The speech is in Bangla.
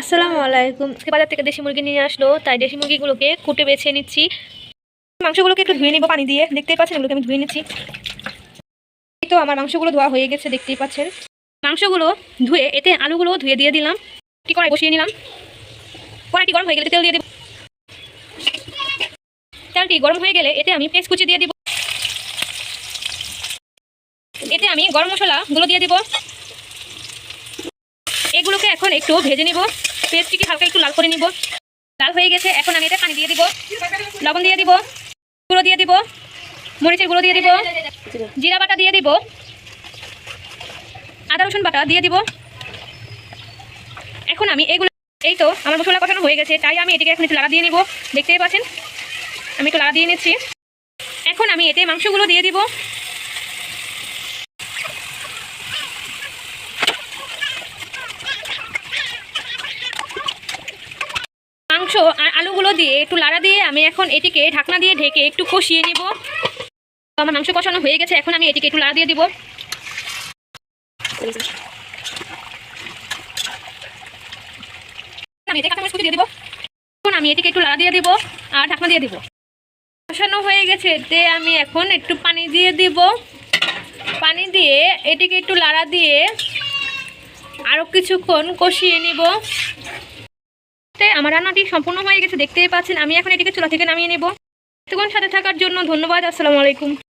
আসসালামু আলাইকুম। আজকে বাজার থেকে দেশি মুরগি নিয়ে আসলো, তাই দেশি মুরগিগুলোকে কুটে বেছে নিচ্ছি। মাংসগুলোকে একটু ধুয়ে নিব, পানি দিয়ে। দেখতেই পাচ্ছেন এগুলোকে আমি ধুয়ে নিচ্ছি। এই তো আমার মাংসগুলো ধোয়া হয়ে গেছে, দেখতেই পাচ্ছেন। মাংসগুলো ধুয়ে, এতে আলুগুলো ধুয়ে দিয়ে দিলাম। কি কড়াই বসিয়ে নিলাম। কড়াইটি গরম হয়ে গেলে তেল দিয়ে দেব। তেলটি গরম হয়ে গেলে এতে আমি পেঁয়াজ কুচি দিয়ে দিব। এতে আমি গরম মশলাগুলো দিয়ে দিব। এখন একটু ভেজে নিব। পেস্টটিকে হালকা একটু লাল করে নিব। লাল হয়ে গেছে, এখন আমি এটা পানি দিয়ে দিব। লবণ দিয়ে দিব, গুঁড়ো দিয়ে দিব, মরিচের গুঁড়ো দিয়ে দিব, জিরা বাটা দিয়ে দিব, আদা, রসুন বাটা দিয়ে দিব। এখন আমি এগুলো, এই তো আমার মশলা কষানো হয়ে গেছে, তাই আমি এটিকে এখন একটু লাগা দিয়ে নিব। দেখতেই পাচ্ছেন? আমি একটু লাগা দিয়ে নিচ্ছি। এখন আমি এতে মাংসগুলো দিয়ে দিব। আলুগুলো দিয়ে একটু লাড়া দিয়ে আমি এখন এটিকে ঢাকনা দিয়ে ঢেকে একটু কষিয়ে নিব। তো আমার মাংস কষানো হয়ে গেছে, এখন আমি এটিকে একটু লাড়া দিয়ে দিব। আমি এখন আমি এটিকে একটু লাড়া দিয়ে দিব আর ঢাকনা দিয়ে দিব। কষানো হয়ে গেছে এতে আমি এখন একটু পানি দিয়ে দিব। পানি দিয়ে এটিকে একটু লাড়া দিয়ে আরও কিছুক্ষণ কষিয়ে নিব। তে আমার রান্নাটি সম্পূর্ণ হয়ে গেছে, দেখতেই পাচ্ছেন। আমি এখন এটিকে চুলা থেকে নামিয়ে নেব। এতক্ষণ সাথে থাকার জন্য ধন্যবাদ, আসসালামু আলাইকুম।